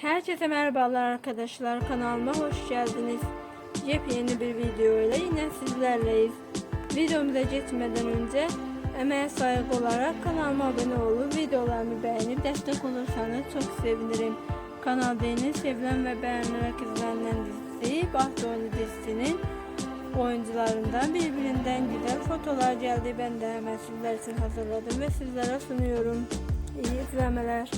Herkese merhabalar arkadaşlar kanalıma hoş geldiniz. Yepyeni bir video ile yine sizlerleyiz. Videomuza geçmeden önce emeğe saygı olarak kanalıma abone olup videolarımı beğenip destek olursanız çok sevinirim. Kanalda yeni sevilen ve beğenilerek izlenen dizisi Bahçoğlu dizisinin oyuncularından birbirinden güzel fotolar geldi. Ben de hemen sizler için hazırladım ve sizlere sunuyorum. İyi izlemeler.